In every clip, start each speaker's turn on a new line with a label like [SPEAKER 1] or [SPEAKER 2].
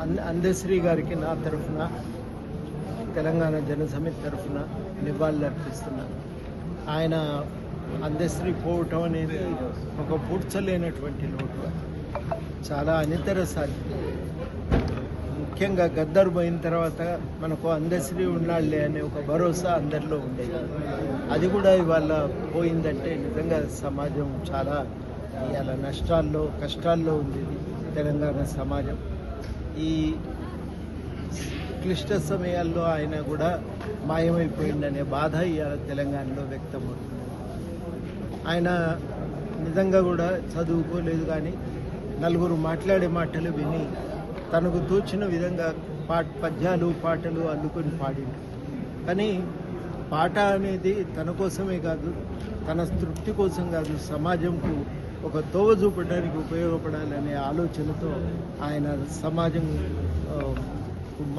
[SPEAKER 1] అంద అందశ్రీ గారికి నా తరఫున తెలంగాణ జనసమితి తరఫున నివాళులర్పిస్తున్నాను ఆయన అందశ్రీ పోవటం అనేది ఒక పూడ్చలేనటువంటి లోటు. చాలా అనితరసారి ముఖ్యంగా గద్దరు పోయిన తర్వాత మనకు అందశ్రీ ఉన్నాళ్ళే అనే ఒక భరోసా అందరిలో ఉండేది అది కూడా ఇవాళ పోయిందంటే నిజంగా సమాజం చాలా ఇవాళ నష్టాల్లో కష్టాల్లో ఉంది తెలంగాణ సమాజం. ఈ క్లిష్ట సమయాల్లో ఆయన కూడా మాయమైపోయిందనే బాధ ఇవాళ తెలంగాణలో వ్యక్తమవుతుంది. ఆయన నిజంగా కూడా చదువుకోలేదు కానీ నలుగురు మాట్లాడే మాటలు విని తనకు తోచిన విధంగా పా పద్యాలు పాటలు అల్లుకొని పాడిండు. కానీ పాట అనేది తన కోసమే కాదు తన తృప్తి కోసం కాదు సమాజంకు ఒక తోవ చూపడానికి ఉపయోగపడాలనే ఆలోచనతో ఆయన సమాజం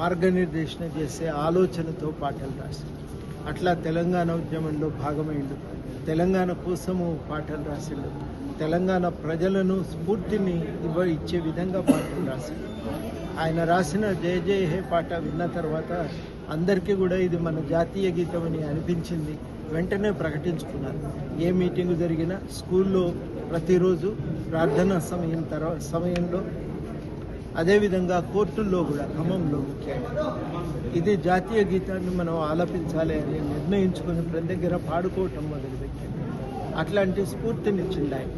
[SPEAKER 1] మార్గనిర్దేశం మార్గనిర్దేశన చేసే ఆలోచనతో పాటలు రాశారు. అట్లా తెలంగాణ ఉద్యమంలో భాగమైండు. తెలంగాణ కోసము పాటలు రాసిండు. తెలంగాణ ప్రజలను స్ఫూర్తిని ఇవ్వ ఇచ్చే విధంగా పాటలు రాసిండు. ఆయన రాసిన జయ జయ హే పాట విన్న తర్వాత అందరికీ కూడా ఇది మన జాతీయ గీతం అని అనిపించింది. వెంటనే ప్రకటించుకున్నారు. ఏ మీటింగ్ జరిగినా స్కూల్లో ప్రతిరోజు ప్రార్థనా సమయం తర్వాత సమయంలో అదేవిధంగా కోర్టుల్లో కూడా ఖమ్మంలో ముఖ్యంగా. ఇది జాతీయ గీతాన్ని మనం ఆలపించాలి అని నిర్ణయించుకుని ప్రతి దగ్గర పాడుకోవటం మొదలుపెట్టాం. అట్లాంటి స్ఫూర్తినిచ్చింది ఆయన.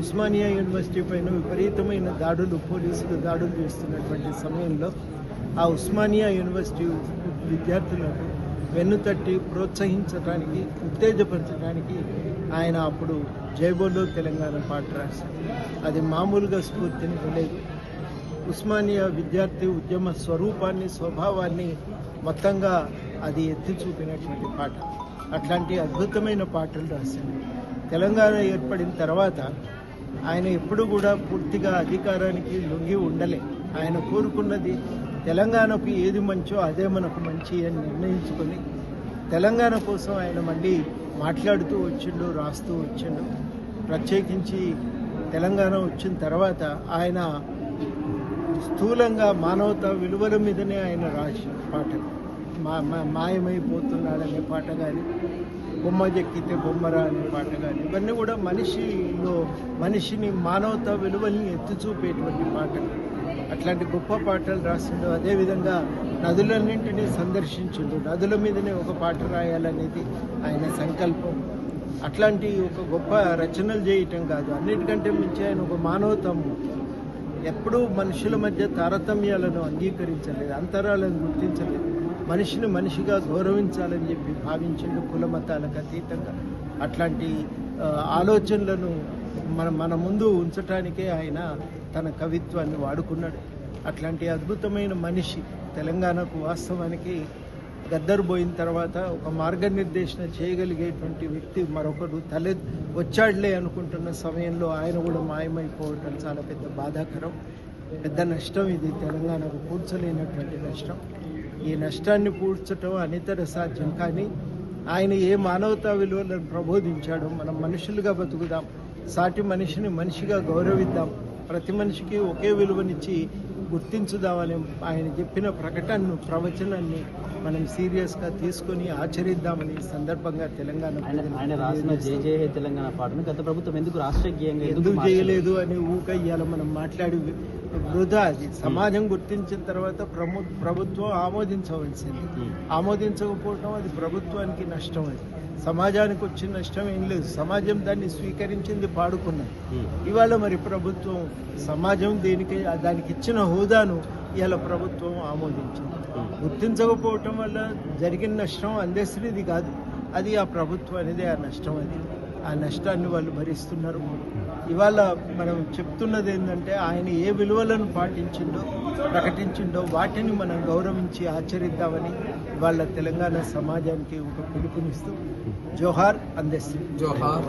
[SPEAKER 1] ఉస్మానియా యూనివర్సిటీ పైన విపరీతమైన దాడులు పోలీసులు దాడులు చేస్తున్నటువంటి సమయంలో ఆ ఉస్మానియా యూనివర్సిటీ విద్యార్థులను వెన్నుతట్టి ప్రోత్సహించడానికి ఉత్తేజపరచడానికి ఆయన అప్పుడు జైబోలో తెలంగాణ పాట రాశారు. అది మామూలుగా స్ఫూర్తిని లేదు ఉస్మానియా విద్యార్థి ఉద్యమ స్వరూపాన్ని స్వభావాన్ని మొత్తంగా అది ఎత్తి చూపినటువంటి పాట. అట్లాంటి అద్భుతమైన పాటలు రాసింది తెలంగాణ ఏర్పడిన తర్వాత ఆయన ఎప్పుడు కూడా పూర్తిగా అధికారానికి లొంగి ఉండలే. ఆయన కోరుకున్నది తెలంగాణకు ఏది మంచో అదే మనకు మంచి అని నిర్ణయించుకొని తెలంగాణ కోసం ఆయన మళ్ళీ మాట్లాడుతూ వచ్చిండు రాస్తూ వచ్చిండు. ప్రత్యేకించి తెలంగాణ వచ్చిన తర్వాత ఆయన స్థూలంగా మానవత విలువల మీదనే ఆయన రాసి పాటలు మా మా- మాయమైపోతున్నాడనే పాట కానీ బొమ్మ చెక్కితే బొమ్మరా అనే పాట కానీ ఇవన్నీ కూడా మనిషిలో మనిషిని మానవత విలువల్ని ఎత్తి చూపేటువంటి పాటలు. అట్లాంటి గొప్ప పాటలు రాసిండు అదేవిధంగా నదులన్నింటినీ సందర్శించిండు. నదుల మీదనే ఒక పాట రాయాలనేది ఆయన సంకల్పం. అట్లాంటి ఒక గొప్ప రచనలు చేయటం కాదు. అన్నిటికంటే మించి ఆయన ఒక మానవతము. ఎప్పుడూ మనుషుల మధ్య తారతమ్యాలను అంగీకరించలేదు అంతరాలను గుర్తించలేదు. మనిషిని మనిషిగా గౌరవించాలని చెప్పి భావించిండు కుల మతాలకు అతీతంగా. అట్లాంటి ఆలోచనలను మన మన ముందు ఉంచటానికే ఆయన తన కవిత్వాన్ని వాడుకున్నాడు. అట్లాంటి అద్భుతమైన మనిషి తెలంగాణకు వాస్తవానికి గద్దరు పోయిన తర్వాత ఒక మార్గనిర్దేశన చేయగలిగేటువంటి వ్యక్తి మరొకరు తలె వచ్చాడులే అనుకుంటున్న సమయంలో ఆయన కూడా మాయమైపోవటం చాలా పెద్ద బాధాకరం. పెద్ద నష్టం ఇది. తెలంగాణకు పూడ్చలేనటువంటి నష్టం. ఈ నష్టాన్ని పూడ్చటం అనితర సాధ్యం. కానీ ఆయన ఏ మానవతా విలువలను ప్రబోధించాడో మనం మనుషులుగా బతుకుదాం. సాటి మనిషిని మనిషిగా గౌరవిద్దాం ప్రతి మనిషికి ఒకే విలువనిచ్చి గుర్తించుదామని ఆయన చెప్పిన ప్రకటనను ప్రవచనాన్ని మనం సీరియస్గా తీసుకొని ఆచరిద్దామని సందర్భంగా తెలంగాణ
[SPEAKER 2] ఆయన రాసిన జై
[SPEAKER 1] తెలియజేస్తున్నాం.
[SPEAKER 2] జై హే తెలంగాణ పాటను గత ప్రభుత్వం ఎందుకు రాష్ట్రీయంగా
[SPEAKER 1] ఎందుకు చేయలేదు అని ఊక ఇవాళ మనం మాట్లాడి వృధా అది సమాజం గుర్తించిన తర్వాత ప్రము ప్రభుత్వం ఆమోదించవలసింది. ఆమోదించకపోవటం అది ప్రభుత్వానికి నష్టం అది. సమాజానికి వచ్చిన నష్టం ఏం లేదు. సమాజం దాన్ని స్వీకరించింది పాడుకున్నది. ఇవాళ మరి ప్రభుత్వం సమాజం దేనికి దానికి ఇచ్చిన హోదాను ఇవాళ ప్రభుత్వం ఆమోదించింది. గుర్తించకపోవటం వల్ల జరిగిన నష్టం అందశ్రీది కాదు. అది ఆ ప్రభుత్వం అనేది ఆ నష్టం అది. ఆ నష్టాన్ని వాళ్ళు భరిస్తున్నారు. ఇవాళ మనం చెప్తున్నది ఏంటంటే ఆయన ఏ విలువలను పాటించిండో ప్రకటించిండో వాటిని మనం గౌరవించి ఆచరిద్దామని వాళ్ళ తెలంగాణ సమాజానికి ఒక పిలుపునిస్తూ జోహార్
[SPEAKER 2] అందేస్తుంది
[SPEAKER 3] జోహార్.